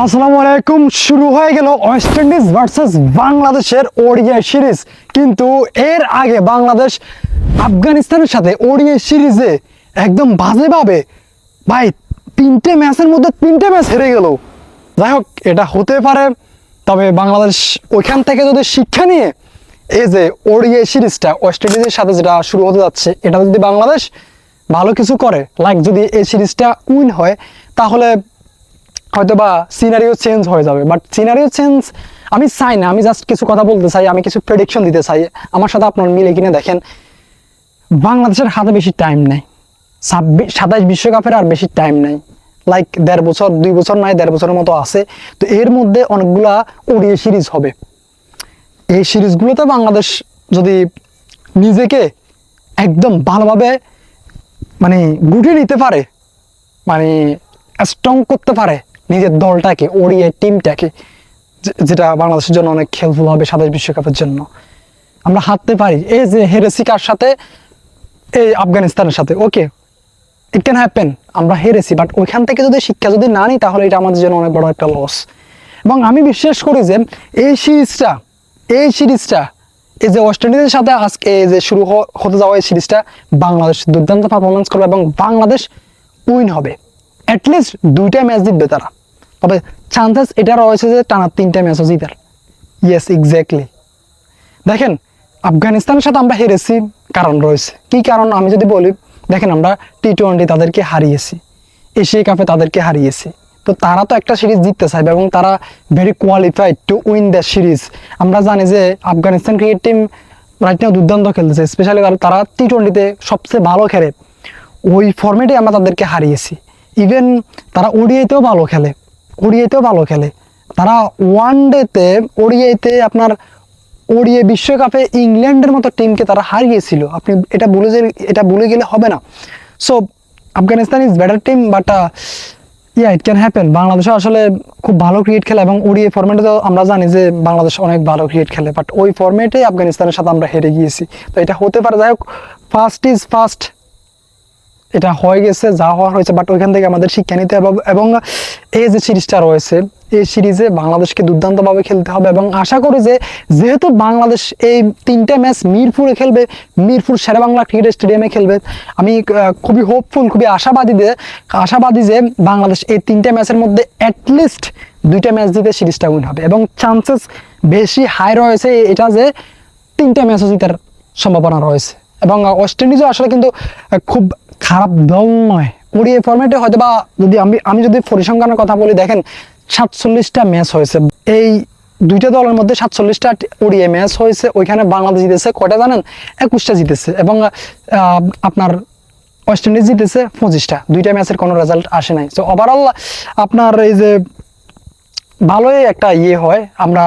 আসসালামু আলাইকুম শুরু হয়ে গেল ওয়েস্ট ইন্ডিজ ভার্সেস বাংলাদেশের ওডিআই সিরিজ কিন্তু এর আগে বাংলাদেশ আফগানিস্তানের সাথে ওডিআই সিরিজে একদম বাজেভাবে ভাই তিনটে ম্যাচের মধ্যে তিনটে ম্যাচ হেরে গেল। যাই হোক, এটা হতে পারে। তবে বাংলাদেশ ওইখান থেকে যদি শিক্ষা নিয়ে এই যে ওডিআই সিরিজটা ওয়েস্ট ইন্ডিজের সাথে যেটা শুরু হতে যাচ্ছে, এটা যদি বাংলাদেশ ভালো কিছু করে লাইক যদি এই সিরিজটা উইন হয়, তাহলে হয়তো বা সিনারিও চেঞ্জ হয়ে যাবে বাট সিনারিও চেঞ্জ আমি চাই না, আমি জাস্ট কিছু কথা বলতে চাই, আমি কিছু প্রেডিকশন দিতে চাই, আমার সাথে আপনার মিলে কিনে দেখেন। বাংলাদেশের হাতে বেশি টাইম নেই ছাব্বিশ সাতাইশ বিশ্বকাপের আর বেশি টাইম নেই লাইক দেড় বছর, দুই বছর নয়, দেড় বছরের মতো আছে। তো এর মধ্যে অনেকগুলা ওডিএ সিরিজ হবে। এই সিরিজগুলোতে বাংলাদেশ যদি নিজেকে একদম ভালোভাবে মানে গুটিয়ে নিতে পারে মানে স্ট্রং করতে পারে নিজের দলটাকে, ওড়িয়ে টিমটাকে যেটা বাংলাদেশের জন্য অনেক খেলফুল হবে সাতাশ বিশ্বকাপের জন্য। আমরা হারতে পারি। এই যে হেরেছি কার সাথে, এই আফগানিস্তানের সাথে ওকে ইট ক্যান হ্যাপেন আমরা হেরেছি বাট ওইখান থেকে যদি শিক্ষা যদি না নিই, তাহলে এটা আমাদের জন্য অনেক বড় একটা লস এবং আমি বিশ্বাস করি যে, এই সিরিজটা এই সিরিজটা, এই যে ওয়েস্ট ইন্ডিজের সাথে আজকে এই যে শুরু হতে যাওয়া এই সিরিজটা, বাংলাদেশ দুর্দান্ত পারফরমেন্স করবে এবং বাংলাদেশ উইন হবে। অ্যাটলিস্ট দুইটা ম্যাচ জিতবে তারা। তবে চান্সেস এটা রয়েছে যে টানা তিনটা ম্যাচও জিতার। ইয়েস এক্স্যাক্টলি দেখেন, আফগানিস্তানের সাথে আমরা হেরেছি, কারণ রয়েছে। কি কারণ? আমি যদি বলি, দেখেন আমরা টি টোয়েন্টি তাদেরকে হারিয়েছি এশিয়া কাপে তাদেরকে হারিয়েছি। তো তারা তো একটা সিরিজ জিততে চাইবে এবং তারা very qualified to win the series আমরা জানি যে আফগানিস্তান ক্রিকেট টিম রাইট দুর্দান্ত খেলতেছে স্পেশালি কারণ তারা টি টোয়েন্টিতে সবচেয়ে ভালো খেলে। ওই ফর্মেটে আমরা তাদেরকে হারিয়েছি। ইভেন তারা ওডিআইতেও ভালো খেলে। ওডিআইতেও ভালো খেলে। তারা ওয়ান ডেতে ওডিআইতে আপনার ওডিএ বিশ্বকাপে ইংল্যান্ডের মতো টিমকে তারা হারিয়েছিল। আপনি এটা ভুলে যে, এটা ভুলে গেলে হবে না। So Afghanistan is better team but yeah it can happen বাংলাদেশও আসলে খুব ভালো ক্রিকেট খেলে এবং ওডিএ ফর্মেটে তো আমরা জানি যে বাংলাদেশ অনেক ভালো ক্রিকেট খেলে বাট ওই ফর্মেটে আফগানিস্তানের সাথে আমরা হেরে গিয়েছি। তো এটা হতে পারে। যাই হোক ফার্স্ট ইজ ফার্স্ট এটা হয়ে গেছে, যা হওয়ার হয়েছে বাট ওইখান থেকে আমাদের শিক্ষা নিতে হবে। এবং এই যে সিরিজটা রয়েছে, এই সিরিজে বাংলাদেশকে দুর্দান্তভাবে খেলতে হবে এবং আশা করি যে, যেহেতু বাংলাদেশ এই তিনটা ম্যাচ মিরপুরে খেলবে, মিরপুর শেরেবাংলা ক্রিকেট স্টেডিয়ামে খেলবে, আমি খুবই হোপফুল খুবই আশাবাদী যে আশাবাদী যে বাংলাদেশ এই তিনটা ম্যাচের মধ্যে অ্যাটলিস্ট দুইটা ম্যাচ জিতে সিরিজটা উইন হবে। এবং চান্সেস বেশি হাই রয়েছে, এটা যে তিনটা ম্যাচও জিতার সম্ভাবনা রয়েছে। এবং ওয়েস্ট ইন্ডিজও আসলে কিন্তু খুব খারাপ দল নয় ওডিএ ফরম্যাটে হয়তো বা যদি আমি আমি যদি পরিসংখ্যানের কথা বলি, দেখেন, সাতচল্লিশটা ম্যাচ হয়েছে। এই দুইটা দলের মধ্যে সাতচল্লিশটা ওডিএ ম্যাচ হয়েছে। ওইখানে বাংলাদেশ জিতেছে। কটা জানেন? একুশটা জিতেছে। এবং আপনার ওয়েস্ট ইন্ডিজ জিতেছে পঁচিশটা। দুইটা ম্যাচের কোনো রেজাল্ট আসে নাই। তো ওভারঅল আপনার এই যে ভালোই একটা ইয়ে হয়। আমরা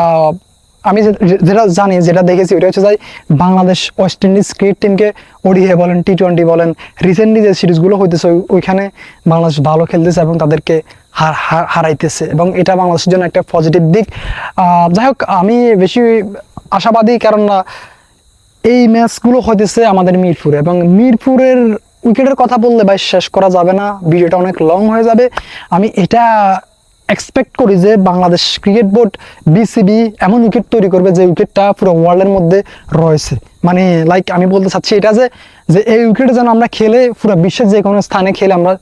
আমি যেটা জানি যেটা দেখেছি ওটা হচ্ছে যাই বাংলাদেশ ওয়েস্ট ইন্ডিজ ক্রিকেট টিমকে ওডিএ বলেন টি টোয়েন্টি বলেন রিসেন্টলি যে সিরিজগুলো হইতেছে ওইখানে বাংলাদেশ ভালো খেলতেছে এবং তাদেরকে হার- হার- হারাইতেছে এবং এটা বাংলাদেশের জন্য একটা পজিটিভ দিক। যাই হোক আমি বেশি আশাবাদী কারণ আহ, এই ম্যাচগুলো হইতেছে আমাদের মিরপুরে এবং মিরপুরের উইকেটের কথা বললে ভাই শেষ করা যাবে না ভিডিওটা অনেক লং হয়ে যাবে। আমি এটা এক্সপেক্ট করি যে বাংলাদেশ ক্রিকেট বোর্ড বিসিবি এমন উইকেট তৈরি করবে যে উইকেটটা পুরো ওয়ার্ল্ডের মধ্যে রয়েছে। মানে লাইক আমি বলতে চাচ্ছি এটা যে যে এই উইকেটে যেন আমরা খেলে পুরো বিশ্বের যে কোনো স্থানে খেলে আমরা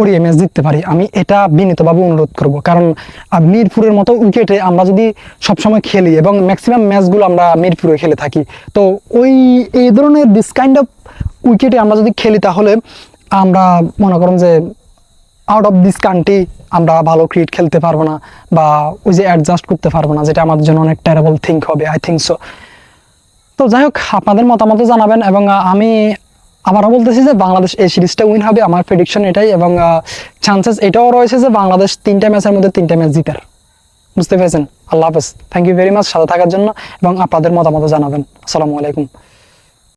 ওড়িয়ে ম্যাচ জিততে পারি। আমি এটা বিনীতভাবে অনুরোধ করব। কারণ মিরপুরের মতো উইকেটে আমরা যদি সবসময় খেলি এবং ম্যাক্সিমাম ম্যাচগুলো আমরা মিরপুরে খেলে থাকি, তো ওই, এই ধরনের দিস কাইন্ড অফ উইকেটে আমরা যদি খেলি তাহলে আমরা মনে করুন যে আউট অফ দিস কান্ট্রি আমরা ভালো ক্রিকেট খেলতে পারব না বা ওই যে অ্যাডজাস্ট করতে পারব না, যেটা আমাদের জন্য অনেক টেরেবল থিঙ্ক হবে আই থিঙ্ক সো তো যাই হোক, আপনাদের মতামত জানাবেন এবং আমি আবারও বলতেছি যে বাংলাদেশ এই সিরিজটা উইন হবে, আমার প্রেডিকশন এটাই এবং চান্সেস এটাও রয়েছে যে বাংলাদেশ তিনটা ম্যাচের মধ্যে তিনটা ম্যাচ জিতার। বুঝতে পেরেছেন? আল্লাহ হাফেজ। থ্যাংক ইউ ভেরি মাচ সাথে থাকার জন্য এবং আপনাদের মতামত জানাবেন। আসসালামু আলাইকুম।